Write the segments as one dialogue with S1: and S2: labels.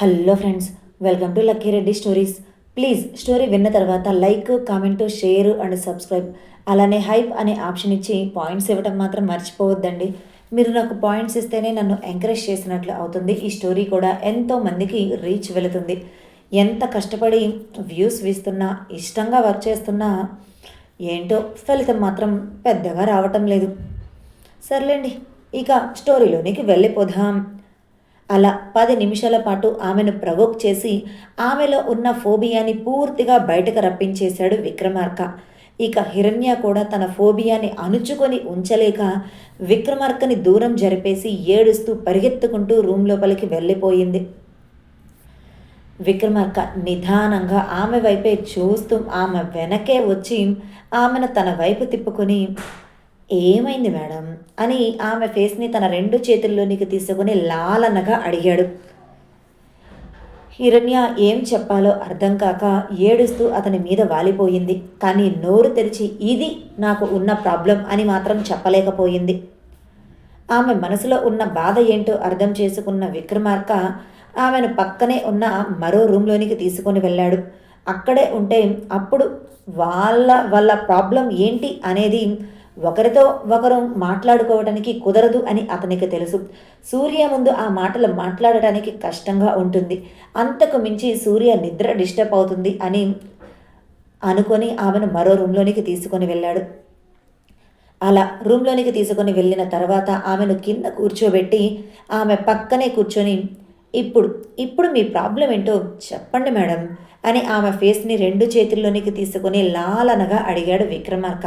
S1: Hello friends welcome to Lucky Reddy stories please story విన్న తర్వాత like comment share and subscribe అలానే hype అనే option ఇచ్చి points ఇవ్వడం మాత్రం మర్చిపోవద్దండి. మీరు నాకు పాయింట్స్ ఇస్తేనే నన్ను ఎంకరేజ్ చేసినట్లు అవుతుంది. ఈ స్టోరీ కూడా ఎంతో మందికి రీచ్ వెళుతుంది. ఎంత కష్టపడి వ్యూస్ వీస్తున్నా ఇష్టంగా వర్క్ చేస్తున్నా ఏంటో ఫలితం మాత్రం పెద్దగా రావటం లేదు. సర్లేండి ఇక స్టోరీలోనికి వెళ్ళిపోదాం. అలా పది నిమిషాల పాటు ఆమెను ప్రవోక్ చేసి ఆమెలో ఉన్న ఫోబియాని పూర్తిగా బయటకు రప్పించేశాడు విక్రమార్క. ఇక హిరణ్య కూడా తన ఫోబియాని అణుచుకొని ఉంచలేక విక్రమార్కని దూరం జరిపేసి ఏడుస్తూ పరిగెత్తుకుంటూ రూమ్ లోపలికి వెళ్ళిపోయింది. విక్రమార్క నిదానంగా ఆమె వైపే చూస్తూ ఆమె వెనకే వచ్చి ఆమెను తన వైపు తిప్పుకొని ఏమైంది మేడం? అని ఆమె ఫేస్ని తన రెండు చేతుల్లోనికి తీసుకుని లాలనగా అడిగాడు. హిరణ్య ఏం చెప్పాలో అర్థం కాక ఏడుస్తూ అతని మీద వాలిపోయింది. కానీ నోరు తెరిచి ఇది నాకు ఉన్న ప్రాబ్లం అని మాత్రం చెప్పలేకపోయింది. ఆమె మనసులో ఉన్న బాధ ఏంటో అర్థం చేసుకున్న విక్రమార్క ఆమెను పక్కనే ఉన్న మరో రూమ్లోనికి తీసుకొని వెళ్ళాడు. అక్కడే ఉంటే అప్పుడు వాళ్ళ వాళ్ళ ప్రాబ్లం ఏంటి అనేది ఒకరితో ఒకరు మాట్లాడుకోవడానికి కుదరదు అని అతనికి తెలుసు. సూర్య ముందు ఆ మాటలు మాట్లాడటానికి కష్టంగా ఉంటుంది. అంతకు మించి సూర్య నిద్ర డిస్టర్బ్ అవుతుంది అని అనుకొని ఆమెను మరో రూమ్లోనికి తీసుకొని వెళ్ళాడు. అలా రూమ్లోనికి తీసుకొని వెళ్ళిన తర్వాత ఆమెను కింద కూర్చోబెట్టి ఆమె పక్కనే కూర్చొని ఇప్పుడు ఇప్పుడు మీ ప్రాబ్లం ఏంటో చెప్పండి మేడం అని ఆమె ఫేస్ని రెండు చేతుల్లోనికి తీసుకొని లాలనగా అడిగాడు విక్రమార్క.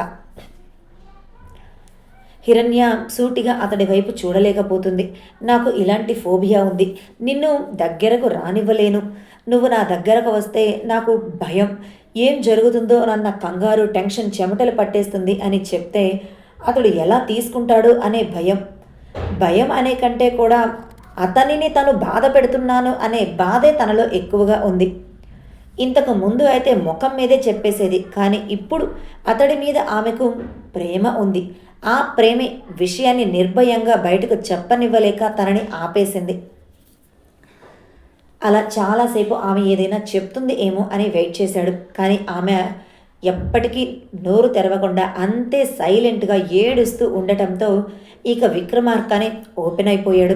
S1: హిరణ్య సూటిగా అతడి వైపు చూడలేకపోతుంది. నాకు ఇలాంటి ఫోబియా ఉంది. నిన్ను దగ్గరకు రానివ్వలేను. నువ్వు నా దగ్గరకు వస్తే నాకు భయం. ఏం జరుగుతుందో నన్న కంగారు టెన్షన్ చెమటలు పట్టేస్తుంది అని చెప్తే అతడు ఎలా తీసుకుంటాడు అనే భయం. భయం అనే కంటే కూడా అతనిని తను బాధ పెడుతున్నాను అనే బాధే తనలో ఎక్కువగా ఉంది. ఇంతకు ముందు అయితే ముఖం మీదే చెప్పేసేది కానీ ఇప్పుడు అతడి మీద ఆమెకు ప్రేమ ఉంది. ఆ ప్రేమి విషయాన్ని నిర్భయంగా బయటకు చెప్పనివ్వలేక తనని ఆపేసింది. అలా చాలాసేపు ఆమె ఏదైనా చెప్తుంది ఏమో అని వెయిట్ చేశాడు. కానీ ఆమె ఎప్పటికీ నోరు తెరవకుండా అంతే సైలెంట్గా ఏడుస్తూ ఉండటంతో ఇక విక్రమార్కనే ఓపెన్ అయిపోయాడు.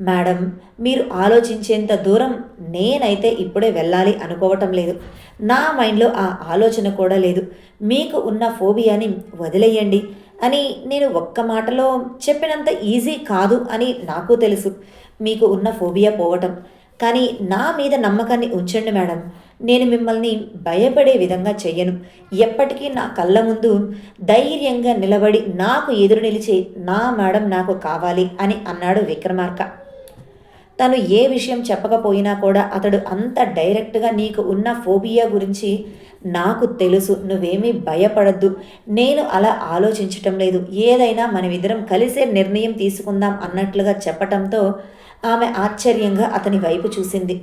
S1: మేడం మీరు ఆలోచించేంత దూరం నేనైతే ఇప్పుడే వెళ్ళాలి అనుకోవటం లేదు. నా మైండ్లో ఆ ఆలోచన కూడా లేదు. మీకు ఉన్న ఫోబియాని వదిలేయండి. అని నేను ఒక్క మాటలో చెప్పినంత ఈజీ కాదు అని నాకు తెలుసు. మీకు ఉన్న ఫోబియా పోవటం. కానీ నా మీద నమ్మకాన్ని ఉంచండి మేడం. నేను మిమ్మల్ని భయపడే విధంగా చెయ్యను. ఎప్పటికీ నా కళ్ళ ముందు ధైర్యంగా నిలబడి నాకు ఎదురు నిలిచే నా మేడం నాకు కావాలి అని అన్నాడు విక్రమార్క. తను ఏ విషయం చెప్పకపోయినా కూడా అతడు అంత డైరెక్ట్గా నీకు ఉన్న ఫోబియా గురించి నాకు తెలుసు నువ్వేమీ భయపడద్దు. నేను అలా ఆలోచించటం లేదు. ఏదైనా మనమిద్దరం కలిసే నిర్ణయం తీసుకుందాం అన్నట్లుగా చెప్పటంతో ఆమె ఆశ్చర్యంగా అతని వైపు చూసింది.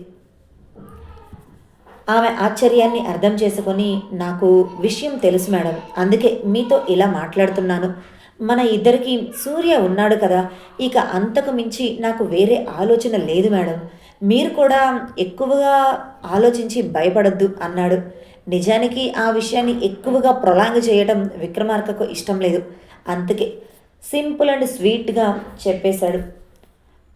S1: ఆమె ఆశ్చర్యాన్ని అర్థం చేసుకొని నాకు విషయం తెలుసు మేడం అందుకే మీతో ఇలా మాట్లాడుతున్నాను. మన ఇద్దరికి సూర్య ఉన్నాడు కదా ఇక అంతకు మించి నాకు వేరే ఆలోచన లేదు మేడం. మీరు కూడా ఎక్కువగా ఆలోచించి భయపడద్దు అన్నాడు. నిజానికి ఆ విషయాన్ని ఎక్కువగా ప్రొలాంగ్ చేయడం విక్రమార్కకు ఇష్టం లేదు. అందుకే సింపుల్ అండ్ స్వీట్గా చెప్పేశాడు.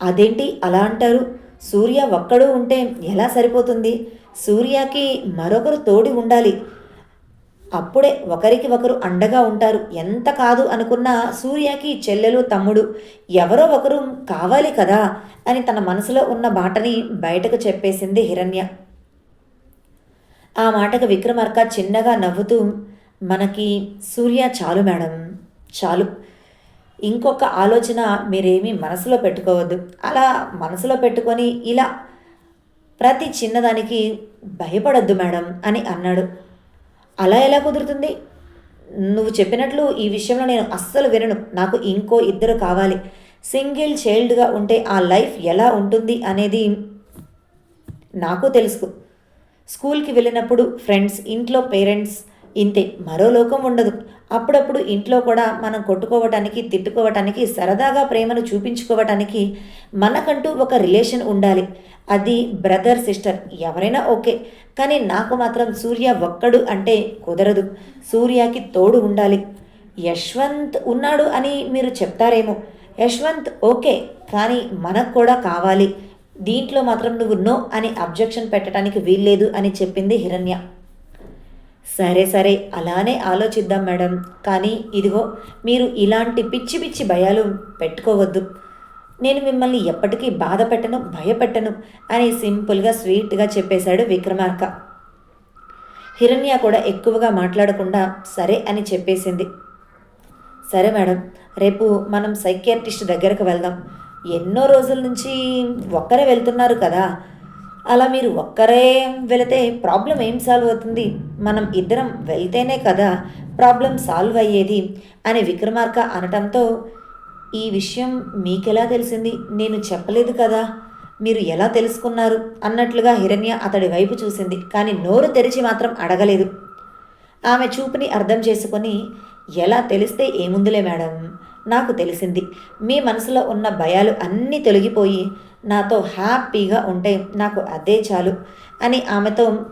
S1: అదేంటి అలా అంటారు? సూర్య ఒక్కడు ఉంటే ఎలా సరిపోతుంది? సూర్యకి మరొకరు తోడి ఉండాలి. అప్పుడే ఒకరికి ఒకరు అండగా ఉంటారు. ఎంత కాదు అనుకున్నా సూర్యకి చెల్లెలు తమ్ముడు ఎవరో ఒకరు కావాలి కదా అని తన మనసులో ఉన్న బాటని బయటకు చెప్పేసింది హిరణ్య. ఆ మాటకు విక్రమార్క చిన్నగా నవ్వుతూ మనకి సూర్య చాలు మేడం చాలు. ఇంకొక ఆలోచన మీరేమీ మనసులో పెట్టుకోవద్దు. అలా మనసులో పెట్టుకొని ఇలా ప్రతి చిన్నదానికి భయపడద్దు మేడం అని అన్నాడు. అలా ఎలా కుదురుతుంది? నువ్వు చెప్పినట్లు ఈ విషయంలో నేను అస్సలు వినను. నాకు ఇంకో ఇద్దరు కావాలి. సింగిల్ చైల్డ్గా ఉంటే ఆ లైఫ్ ఎలా ఉంటుంది అనేది నాకు తెలుసు. స్కూల్కి వెళ్ళినప్పుడు ఫ్రెండ్స్ ఇంట్లో పేరెంట్స్ ఇంతే మరో లోకం ఉండదు. అప్పుడప్పుడు ఇంట్లో కూడా మనం కొట్టుకోవటానికి తిట్టుకోవటానికి సరదాగా ప్రేమను చూపించుకోవటానికి మనకంటూ ఒక రిలేషన్ ఉండాలి. అది బ్రదర్ సిస్టర్ ఎవరైనా ఓకే. కానీ నాకు మాత్రం సూర్య ఒక్కడు అంటే కుదరదు. సూర్యకి తోడు ఉండాలి. యశ్వంత్ ఉన్నాడు అని మీరు చెప్తారేమో. యశ్వంత్ ఓకే కానీ మనకు కూడా కావాలి. దీంట్లో మాత్రం నువ్వు నో అని అబ్జెక్షన్ పెట్టడానికి వీల్లేదు అని చెప్పింది హిరణ్య. సరే సరే అలానే ఆలోచిద్దాం మేడం. కానీ ఇదిగో మీరు ఇలాంటి పిచ్చి పిచ్చి భయాలు పెట్టుకోవద్దు. నేను మిమ్మల్ని ఎప్పటికీ బాధ పెట్టను భయపెట్టను అని సింపుల్గా స్వీట్గా చెప్పేశాడు విక్రమార్క. హిరణ్య కూడా ఎక్కువగా మాట్లాడకుండా సరే అని చెప్పేసింది. సరే మేడం రేపు మనం సైకియాట్రిస్ట్ దగ్గరకు వెళ్దాం. ఎన్నో రోజుల నుంచి ఒక్కరే వెళ్తున్నారు కదా. అలా మీరు ఒక్కరే వెళితే ప్రాబ్లం ఏం సాల్వ్ అవుతుంది? మనం ఇద్దరం వెళ్తేనే కదా ప్రాబ్లం సాల్వ్ అయ్యేది? అని విక్రమార్క అనటంతో ఈ విషయం మీకెలా తెలిసింది? నేను చెప్పలేదు కదా. మీరు ఎలా తెలుసుకున్నారు? అన్నట్లుగా హిరణ్య అతడి వైపు చూసింది కానీ నోరు తెరిచి మాత్రం అడగలేదు. ఆమె చూపుని అర్థం చేసుకొని ఎలా తెలిస్తే ఏముందిలే మేడం? నాకు తెలిసింది. మీ మనసులో ఉన్న భయాలు అన్నీ తొలగిపోయి నాతో హ్యాపీగా ఉంటే నాకు అదే చాలు అని ఆమెతో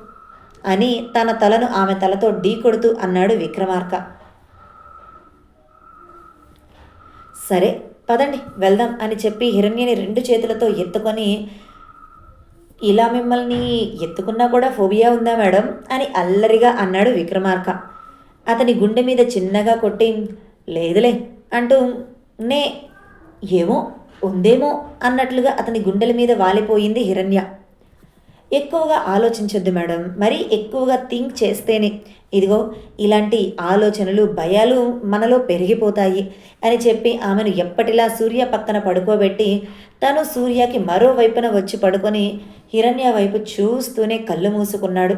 S1: అని తన తలను ఆమె తలతో ఢీ కొడుతూ అన్నాడు విక్రమార్క. సరే పదండి వెళ్దాం అని చెప్పి హిరణ్యని రెండు చేతులతో ఎత్తుకొని ఇలా మిమ్మల్ని ఎత్తుకున్నా కూడా ఫోబియా ఉందా మేడం? అని అల్లరిగా అన్నాడు విక్రమార్క. అతని గుండె మీద చిన్నగా కొట్టి లేదులే అంటూ నే ఏమో ఉందేమో అన్నట్లుగా అతని గుండెల మీద వాలిపోయింది హిరణ్య. ఎక్కువగా ఆలోచించొద్దు మేడం. మరీ ఎక్కువగా థింక్ చేస్తేనే. ఇదిగో ఇలాంటి ఆలోచనలు భయాలు మనలో పెరిగిపోతాయి అని చెప్పి ఆమెను ఎప్పటిలా సూర్య పక్కన పడుకోబెట్టి తను సూర్యకి మరోవైపున వచ్చి పడుకొని హిరణ్య వైపు చూస్తూనే కళ్ళు మూసుకున్నాడు.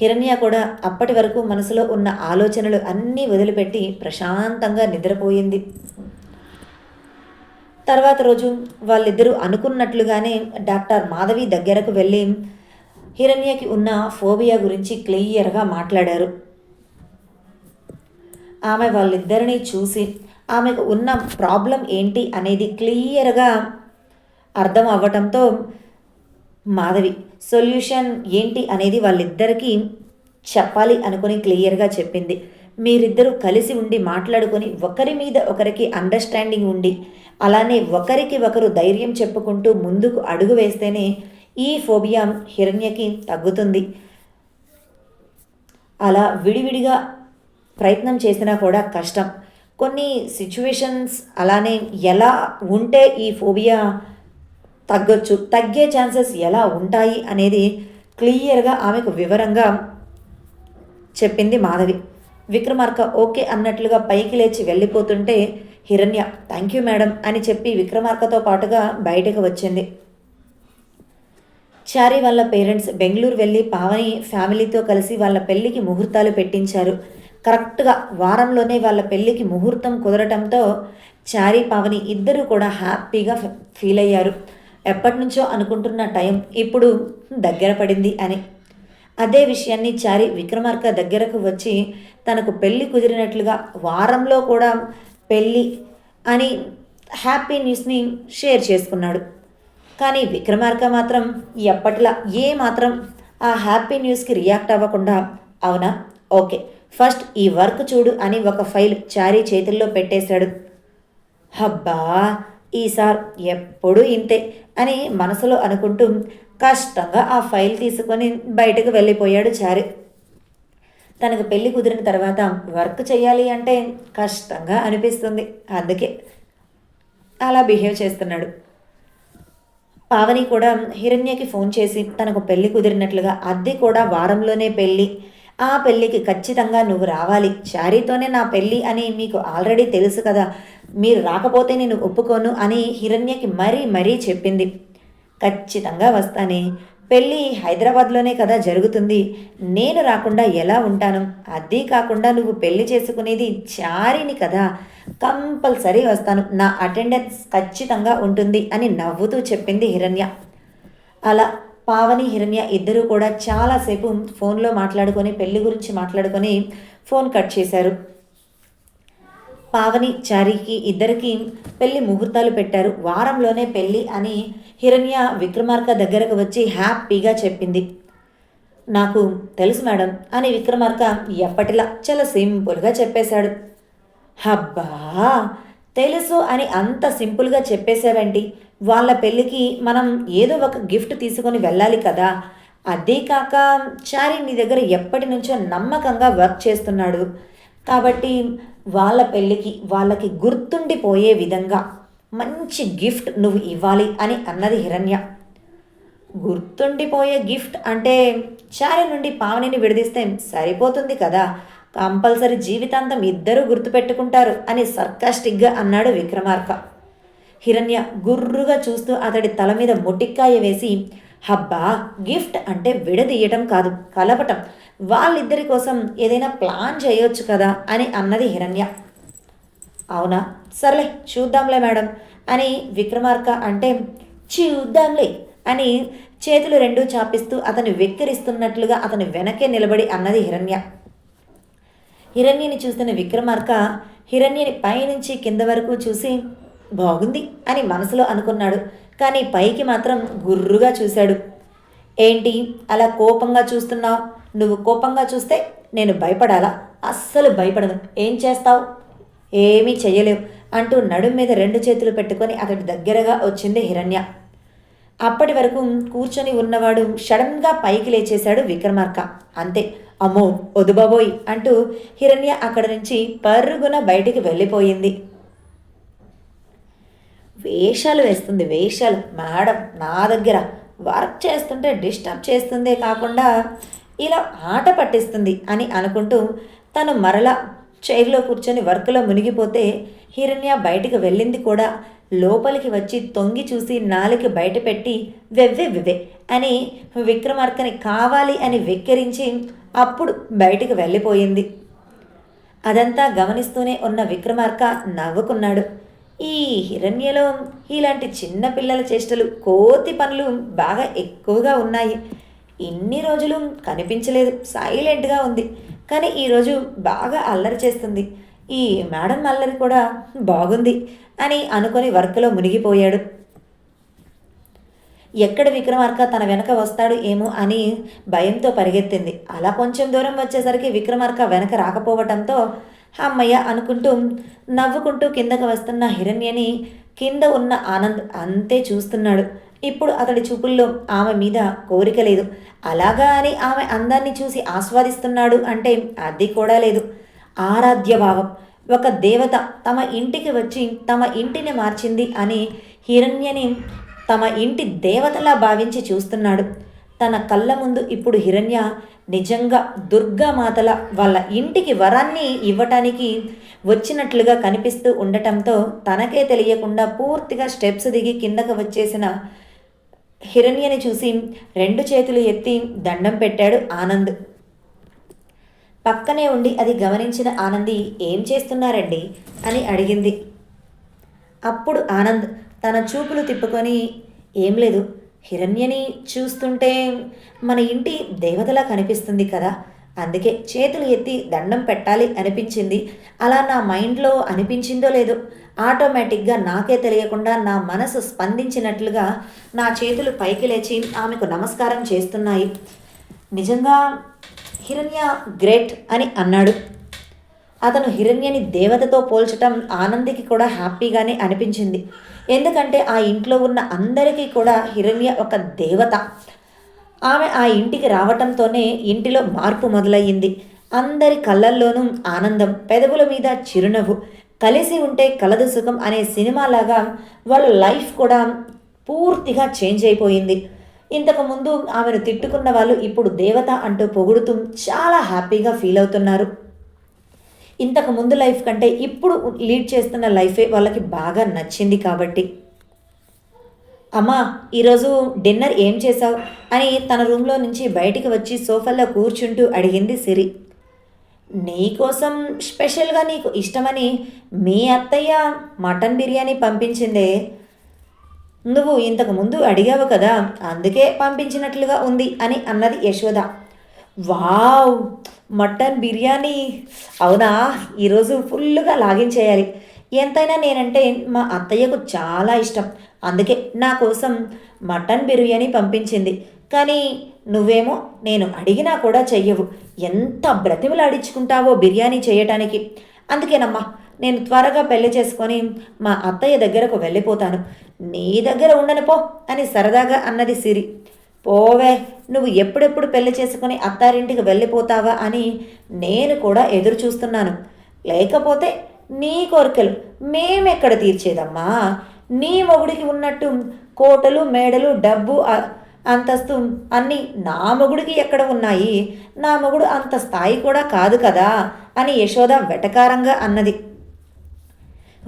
S1: హిరణ్య కూడా అప్పటి వరకు మనసులో ఉన్న ఆలోచనలు అన్నీ వదిలిపెట్టి ప్రశాంతంగా నిద్రపోయింది. తర్వాత రోజు వాళ్ళిద్దరూ అనుకున్నట్లుగానే డాక్టర్ మాధవి దగ్గరకు వెళ్ళి హిరణ్యకి ఉన్న ఫోబియా గురించి క్లియర్గా మాట్లాడారు. ఆమె వాళ్ళిద్దరినీ చూసి ఆమెకు ఉన్న ప్రాబ్లం ఏంటి అనేది క్లియర్గా అర్థం అవ్వటంతో మాధవి సొల్యూషన్ ఏంటి అనేది వాళ్ళిద్దరికీ చెప్పాలి అనుకుని క్లియర్గా చెప్పింది. మీరిద్దరూ కలిసి ఉండి మాట్లాడుకొని ఒకరి మీద ఒకరికి అండర్స్టాండింగ్ ఉండి అలానే ఒకరికి ఒకరు ధైర్యం చెప్పుకుంటూ ముందుకు అడుగు వేస్తేనే ఈ ఫోబియా హిరణ్యకి తగ్గుతుంది. అలా విడివిడిగా ప్రయత్నం చేసినా కూడా కష్టం. కొన్ని సిచ్యువేషన్స్ అలానే ఎలా ఉంటే ఈ ఫోబియా తగ్గొచ్చు తగ్గే ఛాన్సెస్ ఎలా ఉంటాయి అనేది క్లియర్గా ఆమెకు వివరంగా చెప్పింది మాధవి. విక్రమార్క ఓకే అన్నట్లుగా పైకి లేచి వెళ్ళిపోతుంటే హిరణ్య థ్యాంక్ యూ మేడం అని చెప్పి విక్రమార్కతో పాటుగా బయటకు వచ్చింది. చారి వాళ్ళ పేరెంట్స్ బెంగళూరు వెళ్ళి పావని ఫ్యామిలీతో కలిసి వాళ్ళ పెళ్ళికి ముహూర్తాలు పెట్టించారు. కరెక్ట్గా వారంలోనే వాళ్ళ పెళ్ళికి ముహూర్తం కుదరటంతో చారి పావని ఇద్దరూ కూడా హ్యాపీగా ఫీల్ అయ్యారు. ఎప్పటి నుంచో అనుకుంటున్న టైం ఇప్పుడు దగ్గర పడింది అని. అదే విషయాన్ని చారి విక్రమార్క దగ్గరకు వచ్చి తనకు పెళ్ళి కుదిరినట్లుగా వారంలో కూడా పెళ్ళి అని హ్యాపీ న్యూస్ని షేర్ చేసుకున్నాడు. కానీ విక్రమార్క మాత్రం ఎప్పటిలా ఏ మాత్రం ఆ హ్యాపీ న్యూస్కి రియాక్ట్ అవ్వకుండా అవునా? ఓకే ఫస్ట్ ఈ వర్క్ చూడు అని ఒక ఫైల్ చారీ చేతుల్లో పెట్టేశాడు. హబ్బా ఈసార్ ఎప్పుడూ ఇంతే అని మనసులో అనుకుంటూ కష్టంగా ఆ ఫైల్ తీసుకొని బయటకు వెళ్ళిపోయాడు చారీ. తనకు పెళ్ళి కుదిరిన తర్వాత వర్క్ చేయాలి అంటే కష్టంగా అనిపిస్తుంది. అందుకే అలా బిహేవ్ చేస్తున్నాడు. పావని కూడా హిరణ్యకి ఫోన్ చేసి తనకు పెళ్ళి కుదిరినట్లుగా అద్దె కూడా వారంలోనే పెళ్ళి ఆ పెళ్ళికి ఖచ్చితంగా నువ్వు రావాలి. చారీతోనే నా పెళ్ళి అని మీకు ఆల్రెడీ తెలుసు కదా. మీరు రాకపోతే నేను ఒప్పుకోను అని హిరణ్యకి మరీ మరీ చెప్పింది. ఖచ్చితంగా వస్తానే. పెళ్ళి హైదరాబాద్లోనే కదా జరుగుతుంది. నేను రాకుండా ఎలా ఉంటాను? అదీ కాకుండా నువ్వు పెళ్ళి చేసుకునేది చారిని కదా. కంపల్సరీ వస్తాను. నా అటెండెన్స్ ఖచ్చితంగా ఉంటుంది అని నవ్వుతూ చెప్పింది హిరణ్య. అలా పావని హిరణ్య ఇద్దరూ కూడా చాలాసేపు ఫోన్లో మాట్లాడుకొని పెళ్ళి గురించి మాట్లాడుకొని ఫోన్ కట్ చేశారు. పావని చారికి ఇద్దరికి పెళ్ళి ముహూర్తాలు పెట్టారు. వారంలోనే పెళ్ళి అని హిరణ్య విక్రమార్క దగ్గరకు వచ్చి హ్యాపీగా చెప్పింది. నాకు తెలుసు మేడం అని విక్రమార్క ఎప్పటిలా చాలా సింపుల్గా చెప్పేశాడు. హబ్బా తెలుసు అని అంత సింపుల్గా చెప్పేశావండి వాళ్ళ పెళ్ళికి మనం ఏదో ఒక గిఫ్ట్ తీసుకొని వెళ్ళాలి కదా. అదే కాక చారి నీ దగ్గర ఎప్పటి నుంచో నమ్మకంగా వర్క్ చేస్తున్నాడు. కాబట్టి వాళ్ళ పెళ్ళికి వాళ్ళకి గుర్తుండిపోయే విధంగా మంచి గిఫ్ట్ నువ్వు ఇవ్వాలి అని అన్నది హిరణ్య. గుర్తుండిపోయే గిఫ్ట్ అంటే చారి నుండి పావనిని విడదీస్తే సరిపోతుంది కదా. కంపల్సరీ జీవితాంతం ఇద్దరూ గుర్తుపెట్టుకుంటారు అని సర్కాస్టిక్గా అన్నాడు విక్రమార్క. హిరణ్య గుర్రుగా చూస్తూ అతడి తల మీద మొటిక్కాయ వేసి హబ్బా గిఫ్ట్ అంటే విడదీయటం కాదు కలపటం. వాళ్ళిద్దరి కోసం ఏదైనా ప్లాన్ చేయొచ్చు కదా అని అన్నది హిరణ్య. అవునా? సర్లే చూద్దాంలే మేడం అని విక్రమార్క అంటే చూద్దాంలే అని చేతులు రెండూ చాపిస్తూ అతను వెక్కిరిస్తున్నట్లుగా అతని వెనకే నిలబడి అన్నది హిరణ్య. హిరణ్యని చూస్తున్న విక్రమార్క హిరణ్యని పైనుంచి కింద వరకు చూసి బాగుంది అని మనసులో అనుకున్నాడు. కానీ పైకి మాత్రం గుర్రుగా చూశాడు. ఏంటి? అలా కోపంగా చూస్తున్నావు? నువ్వు కోపంగా చూస్తే నేను భయపడాలా? అస్సలు భయపడను. ఏం చేస్తావు? ఏమీ చెయ్యలేవు అంటూ నడుం మీద రెండు చేతులు పెట్టుకొని అతడి దగ్గరగా వచ్చింది హిరణ్య. అప్పటి వరకు కూర్చొని ఉన్నవాడు సడన్గా పైకి లేచేశాడు విక్రమార్క. అంతే. అమ్మో వదుబాబోయ్ అంటూ హిరణ్య అక్కడి నుంచి పరుగున బయటికి వెళ్ళిపోయింది. వేషాలు వేస్తుంది వేషాలు. మేడం నా దగ్గర వర్క్ చేస్తుంటే డిస్టర్బ్ చేస్తుందే కాకుండా ఇలా ఆట పట్టిస్తుంది అని అనుకుంటూ తను మరలా చైర్లో కూర్చొని వర్క్లో మునిగిపోతే హిరణ్య బయటికి వెళ్ళింది కూడా. లోపలికి వచ్చి తొంగి చూసి నాలికి బయట పెట్టి వెవ్వే వివే అని విక్రమార్కని కావాలి అని వెక్కిరించి అప్పుడు బయటికి వెళ్ళిపోయింది. అదంతా గమనిస్తూనే ఉన్న విక్రమార్క నవ్వుకున్నాడు. ఈ హిరణ్యలో ఇలాంటి చిన్న పిల్లల చేష్టలు కోతి పనులు బాగా ఎక్కువగా ఉన్నాయి. ఇన్ని రోజులు కనిపించలేదు. సైలెంట్గా ఉంది. కానీ ఈరోజు బాగా అల్లరి చేస్తుంది. ఈ మేడం అల్లరి కూడా బాగుంది అని అనుకొని వర్క్లో మునిగిపోయాడు. ఎక్కడ విక్రమార్క తన వెనక వస్తాడు ఏమో అని భయంతో పరిగెత్తింది. అలా కొంచెం దూరం వచ్చేసరికి విక్రమార్క వెనక రాకపోవటంతో అమ్మయ్య అనుకుంటూ నవ్వుకుంటూ కిందకు వస్తున్న హిరణ్యని కింద ఉన్న ఆనంద్ అంతే చూస్తున్నాడు. ఇప్పుడు అతడి చూపుల్లో ఆమె మీద కోరిక లేదు. అలాగా అని ఆమె అందాన్ని చూసి ఆస్వాదిస్తున్నాడు అంటే అది కూడా లేదు. ఆరాధ్య భావం. ఒక దేవత తమ ఇంటికి వచ్చి తమ ఇంటిని మార్చింది అని హిరణ్యని తమ ఇంటి దేవతలా భావించి చూస్తున్నాడు. తన కళ్ళ ముందు ఇప్పుడు హిరణ్య నిజంగా దుర్గామాతల వాళ్ళ ఇంటికి వరాన్ని ఇవ్వటానికి వచ్చినట్లుగా కనిపిస్తూ ఉండటంతో తనకే తెలియకుండా పూర్తిగా స్టెప్స్ దిగి కిందకు వచ్చేసిన హిరణ్యని చూసి రెండు చేతులు ఎత్తి దండం పెట్టాడు ఆనంద్. పక్కనే ఉండి అది గమనించిన ఆనంది ఏం చేస్తున్నారండి? అని అడిగింది. అప్పుడు ఆనంద్ తన చూపులు తిప్పుకొని ఏం లేదు హిరణ్యని చూస్తుంటే మన ఇంటి దేవతలా కనిపిస్తుంది కదా. అందుకే చేతులు ఎత్తి దండం పెట్టాలి అనిపించింది. అలా నా మైండ్లో అనిపించిందో లేదో ఆటోమేటిక్గా నాకే తెలియకుండా నా మనసు స్పందించినట్లుగా నా చేతులు పైకి లేచి ఆమెకు నమస్కారం చేస్తున్నాయి. నిజంగా హిరణ్య గ్రేట్ అని అన్నాడు. అతను హిరణ్యని దేవతతో పోల్చటం ఆనందికి కూడా హ్యాపీగానే అనిపించింది. ఎందుకంటే ఆ ఇంట్లో ఉన్న అందరికీ కూడా హిరణ్య ఒక దేవత. ఆమె ఆ ఇంటికి రావటంతోనే ఇంటిలో మార్పు మొదలయ్యింది. అందరి కళ్ళల్లోనూ ఆనందం పెదవుల మీద చిరునవ్వు కలిసి ఉంటే కలదు సుఖం అనే సినిమాలాగా వాళ్ళ లైఫ్ కూడా పూర్తిగా చేంజ్ అయిపోయింది. ఇంతకుముందు ఆమెను తిట్టుకున్న వాళ్ళు ఇప్పుడు దేవత అంటూ పొగుడుతూ చాలా హ్యాపీగా ఫీల్ అవుతున్నారు. ఇంతకు ముందు లైఫ్ కంటే ఇప్పుడు లీడ్ చేస్తున్న లైఫే వాళ్ళకి బాగా నచ్చింది కాబట్టి. అమ్మా ఈరోజు డిన్నర్ ఏం చేశావు? అని తన రూమ్లో నుంచి బయటికి వచ్చి సోఫాలో కూర్చుంటూ అడిగింది సిరి. నీకోసం స్పెషల్గా నీకు ఇష్టమని మీ అత్తయ్య మటన్ బిర్యానీ పంపించిందే. నువ్వు ఇంతకు ముందు అడిగావు కదా అందుకే పంపించినట్లుగా ఉంది అని అన్నది యశోద. Wow mutton biryani. అవునా? ఈరోజు ఫుల్గా లాగించేయాలి. ఎంతైనా నేనంటే మా అత్తయ్యకు చాలా ఇష్టం. అందుకే నా కోసం మటన్ బిర్యానీ పంపించింది. కానీ నువ్వేమో నేను అడిగినా కూడా చెయ్యవు. ఎంత బ్రతిమలాడించుకుంటావో బిర్యానీ చేయటానికి. అందుకేనమ్మా నేను త్వరగా పెళ్ళి చేసుకొని మా అత్తయ్య దగ్గరకు వెళ్ళిపోతాను. నీ దగ్గర ఉండను పో అని సరదాగా అన్నది సిరి. పోవే నువ్వు ఎప్పుడెప్పుడు పెళ్ళి చేసుకుని అత్తారింటికి వెళ్ళిపోతావా అని నేను కూడా ఎదురు చూస్తున్నాను. లేకపోతే నీ కోరికలు మేమెక్కడ తీర్చేదమ్మా? నీ మొగుడికి ఉన్నట్టు కోటలు మేడలు డబ్బు అంతస్తు అన్నీ నా మొగుడికి ఎక్కడ ఉన్నాయి? నా మొగుడు అంత స్థాయి కూడా కాదు కదా? అని యశోద వెటకారంగా అన్నది.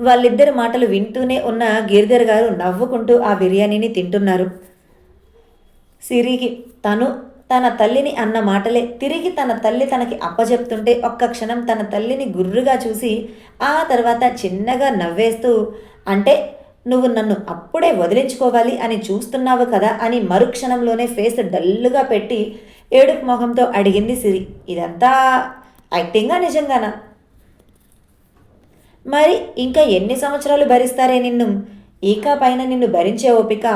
S1: వాళ్ళిద్దరి మాటలు వింటూనే ఉన్న గిరిధర్ గారు నవ్వుకుంటూ ఆ బిర్యానీని తింటున్నారు. సిరికి. తను తన తల్లిని అన్న మాటలే. తిరిగి తన తల్లి తనకి అప్పజెప్తుంటే ఒక్క క్షణం తన తల్లిని గుర్రుగా చూసి ఆ తర్వాత చిన్నగా నవ్వేస్తూ అంటే నువ్వు నన్ను అప్పుడే వదిలించుకోవాలి అని చూస్తున్నావు కదా అని మరుక్షణంలోనే ఫేస్ డల్లుగా పెట్టి ఏడుపు మొహంతో అడిగింది సిరి. ఇదంతా యాక్టింగా నిజంగానా? మరి ఇంకా ఎన్ని సంవత్సరాలు భరిస్తారే నిన్ను? ఈకా పైన నిన్ను భరించే ఓపిక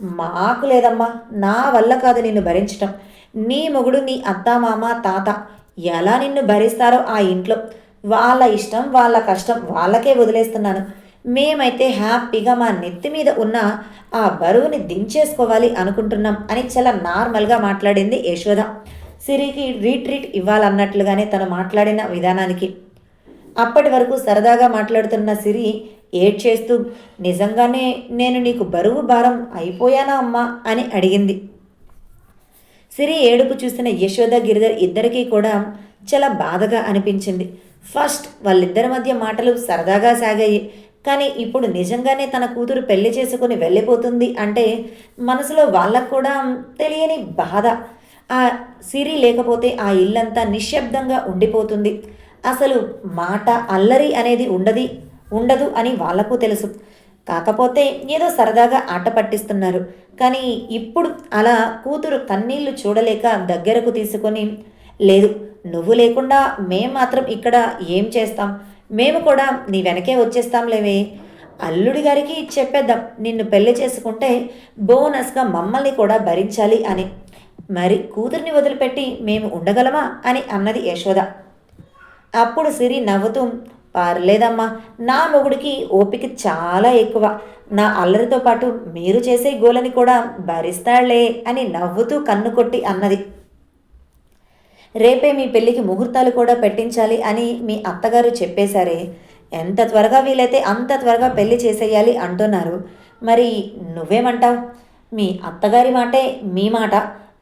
S1: మాకు లేదమ్మా నా వల్ల కాదు నిన్ను భరించటం. నీ మొగుడు నీ అత్త మామ తాత ఎలా నిన్ను భరిస్తారో ఆ ఇంట్లో. వాళ్ళ ఇష్టం వాళ్ళ కష్టం వాళ్ళకే వదిలేస్తున్నాను. మేమైతే హ్యాపీగా మా నెత్తి మీద ఉన్న ఆ బరువుని దించేసుకోవాలి అనుకుంటున్నాం అని చాలా నార్మల్గా మాట్లాడింది యశోద. సిరికి రీట్రీట్ ఇవ్వాలన్నట్లుగానే తను మాట్లాడిన విధానానికి. అప్పటి వరకు సరదాగా మాట్లాడుతున్న సిరి ఏడ్చేస్తూ నిజంగానే నేను నీకు బరువు భారం అయిపోయానా అమ్మా? అని అడిగింది. సిరి ఏడుపు చూసిన యశోద గిరిధర్ ఇద్దరికీ కూడా చాలా బాధగా అనిపించింది. ఫస్ట్ వాళ్ళిద్దరి మధ్య మాటలు సరదాగా సాగాయి. కానీ ఇప్పుడు నిజంగానే తన కూతురు పెళ్ళి చేసుకుని వెళ్ళిపోతుంది అంటే మనసులో వాళ్ళకు కూడా తెలియని బాధ. ఆ సిరి లేకపోతే ఆ ఇల్లంతా నిశ్శబ్దంగా ఉండిపోతుంది. అసలు మాట అల్లరి అనేది ఉండది. ఉండదు అని వాళ్ళకు తెలుసు. కాకపోతే ఏదో సరదాగా ఆట పట్టిస్తున్నారు. కానీ ఇప్పుడు అలా కూతురు కన్నీళ్ళు చూడలేక దగ్గరకు తీసుకొని లేదు నువ్వు లేకుండా మేం మాత్రం ఇక్కడ ఏం చేస్తాం? మేము కూడా నీ వెనకే వచ్చేస్తాంలేవే. అల్లుడి గారికి చెప్పేద్దాం. నిన్ను పెళ్ళి చేసుకుంటే బోనస్గా మమ్మల్ని కూడా భరించాలి అని. మరి కూతుర్ని వదిలిపెట్టి మేము ఉండగలమా? అని అన్నది యశోద. అప్పుడు సిరి నవ్వుతూ పర్లేదమ్మా నా మొగుడికి ఓపిక చాలా ఎక్కువ. నా అల్లరితో పాటు మీరు చేసే గోలని కూడా భరిస్తాళ్ళే అని నవ్వుతూ కన్ను కొట్టి అన్నది. రేపే మీ పెళ్ళికి ముహూర్తాలు కూడా పెట్టించాలి అని మీ అత్తగారు చెప్పేశారే. ఎంత త్వరగా వీలైతే అంత త్వరగా పెళ్ళి చేసేయాలి అంటున్నారు. మరి నువ్వేమంటావు? మీ అత్తగారి మాటే మీ మాట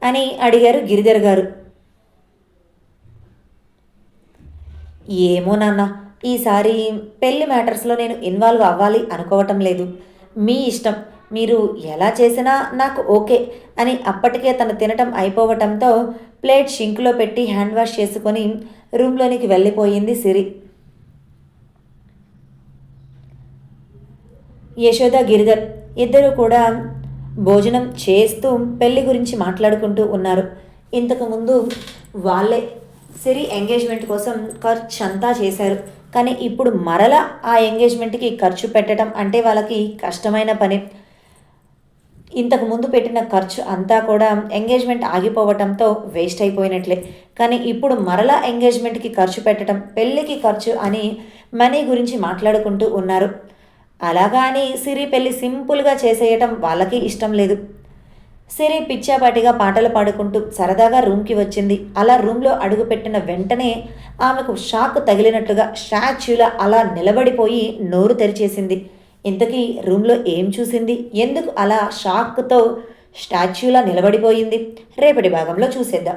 S1: అని అడిగారు గిరిధర్ గారు. ఏమో నాన్న ఈసారి పెళ్ళి మ్యాటర్స్లో నేను ఇన్వాల్వ్ అవ్వాలి అనుకోవటం లేదు. మీ ఇష్టం. మీరు ఎలా చేసినా నాకు ఓకే అని అప్పటికే తను తినటం అయిపోవటంతో ప్లేట్ షింక్లో పెట్టి హ్యాండ్ వాష్ చేసుకొని రూమ్లోనికి వెళ్ళిపోయింది సిరి. యశోద గిరిధర్ ఇద్దరు కూడా భోజనం చేస్తూ పెళ్ళి గురించి మాట్లాడుకుంటూ ఉన్నారు. ఇంతకుముందు వాళ్ళే సిరి ఎంగేజ్మెంట్ కోసం ఖర్చు అంతా చేశారు. కానీ ఇప్పుడు మరలా ఆ ఎంగేజ్మెంట్కి ఖర్చు పెట్టడం అంటే వాళ్ళకి కష్టమైన పని. ఇంతకు ముందు పెట్టిన ఖర్చు అంతా కూడా ఎంగేజ్మెంట్ ఆగిపోవటంతో వేస్ట్ అయిపోయినట్లే. కానీ ఇప్పుడు మరలా ఎంగేజ్మెంట్కి ఖర్చు పెట్టడం పెళ్ళికి ఖర్చు అని మనీ గురించి మాట్లాడుకుంటూ ఉన్నారు. అలాగా అని సిరి పెళ్ళి సింపుల్గా చేసేయటం వాళ్ళకి ఇష్టం లేదు. సిరి పిచ్చాపాటిగా పాటలు పాడుకుంటూ సరదాగా రూమ్కి వచ్చింది. అలా రూమ్లో అడుగుపెట్టిన వెంటనే ఆమెకు షాక్ తగిలినట్లుగా స్టాచ్యూలా అలా నిలబడిపోయి నోరు తెరిచేసింది. ఇంతకీ రూమ్లో ఏం చూసింది? ఎందుకు అలా షాక్తో స్టాచ్యూలా నిలబడిపోయింది? రేపటి భాగంలో చూసేద్దాం.